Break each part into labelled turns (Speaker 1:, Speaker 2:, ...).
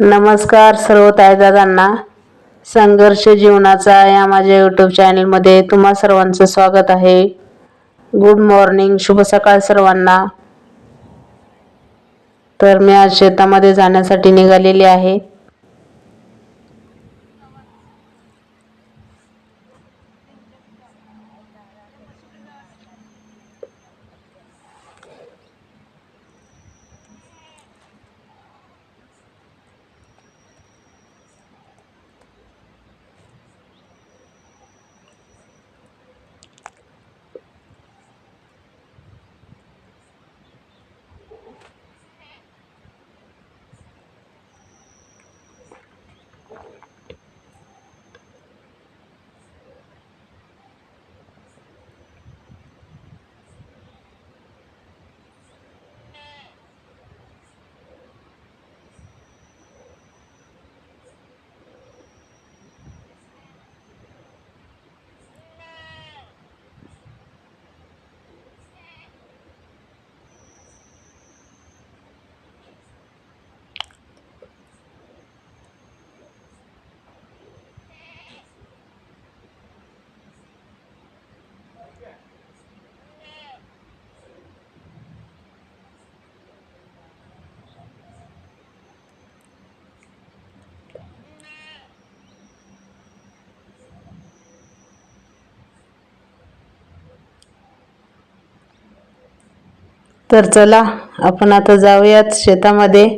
Speaker 1: नमस्कार सर्व ताईदादांना. संघर्ष जीवनाचा या माझ्या यूट्यूब चॅनलमध्ये तुम्हा सर्वांचं स्वागत आहे. गुड मॉर्निंग शुभ सकाळ सर्वांना. तर मी आज शेतामध्ये जाण्यासाठी निघालेली आहे. तर चला आपण आता जाऊयात शेतामध्ये.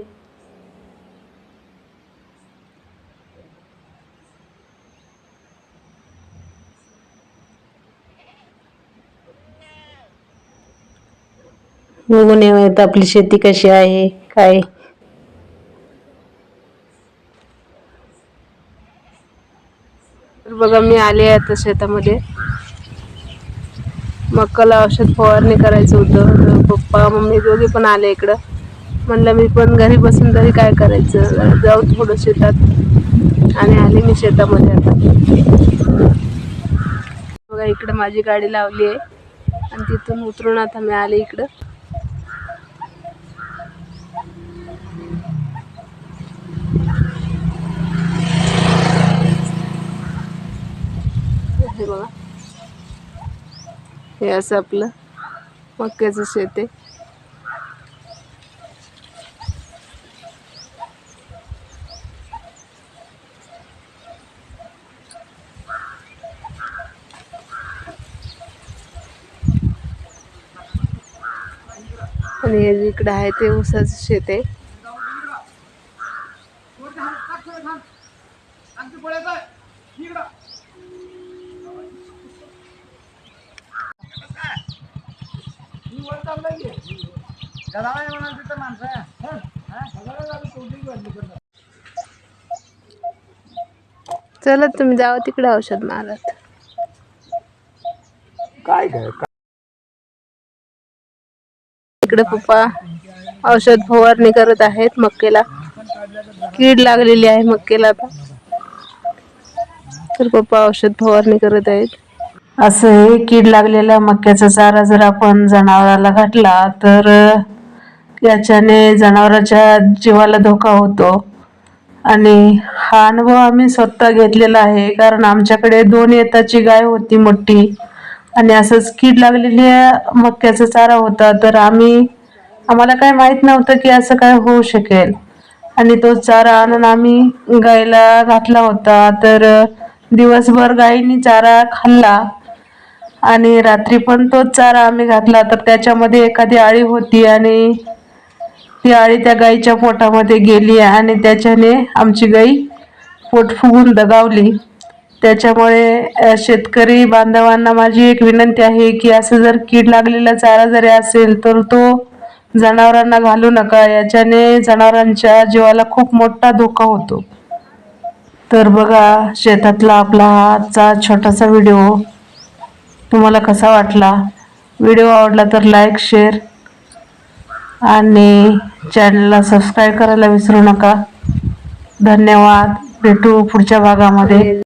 Speaker 1: बघून येऊयात आपली शेती कशी आहे काय? बघा मी आले आहे आता शेतामध्ये. मक्काला औषध फवारणी करायचं होतं. पप्पा मम्मी दोघे पण आले इकडं. म्हणलं मी पण घरी बसून तरी काय करायचं? जाऊ थोडं शेतात. आणि आले मी शेतामध्ये आता. बघा इकडं माझी गाडी लावली आहे. आणि तिथून उतरून आता मी आले इकडं. हे बघा. हे असं आपलं मक्याचं शेत आहे. आणि हे इकडं आहे ते ऊसाचं शेत आहे. चला तुम्ही जावा तिकडे औषध मारत.
Speaker 2: काय काय
Speaker 1: इकडे पप्पा औषध फवारणी करत आहेत मक्केला. कीड लागलेली आहे मक्केला तर पप्पा औषध फवारणी करत आहेत. असं हे कीड लागलेला मक्याचा चारा जर आपण जनावराला घातला तर याच्याने जनावराच्या जीवाला धोका होतो. आणि हा अनुभव आम्ही स्वतः घेतलेला आहे कारण आमच्याकडे दोन येताची गाय होती मोठी. आणि असंच कीड लागलेली मक्याचा चारा होता तर आम्ही आम्हाला काय माहीत नव्हतं की असं काय होऊ शकेल. आणि तो चारा आणून आम्ही गायला घातला होता तर दिवसभर गायीनी चारा खाल्ला. आणि रात्री पण तोच चारा आम्ही घातला. तर त्याच्यामध्ये एखादी आळी होती आणि ती आळी त्या गाईच्या पोटामध्ये गेली आणि त्याच्याने आमची गाई पोट फुगून दगावली. त्याच्यामुळे शेतकरी बांधवांना माझी एक विनंती आहे की असं जर कीड लागलेला चारा जरी असेल तर तो जनावरांना घालू नका. याच्याने जनावरांच्या जीवाला खूप मोठा धोका होतो. तर बघा शेतातला आपला हाचा छोटासा व्हिडिओ तुम्हाला कसा वाटला? व्हिडिओ आवडला तर लाईक शेअर आणि चॅनलला सबस्क्राईब करायला विसरू नका. धन्यवाद. भेटू पुढच्या भागामध्ये.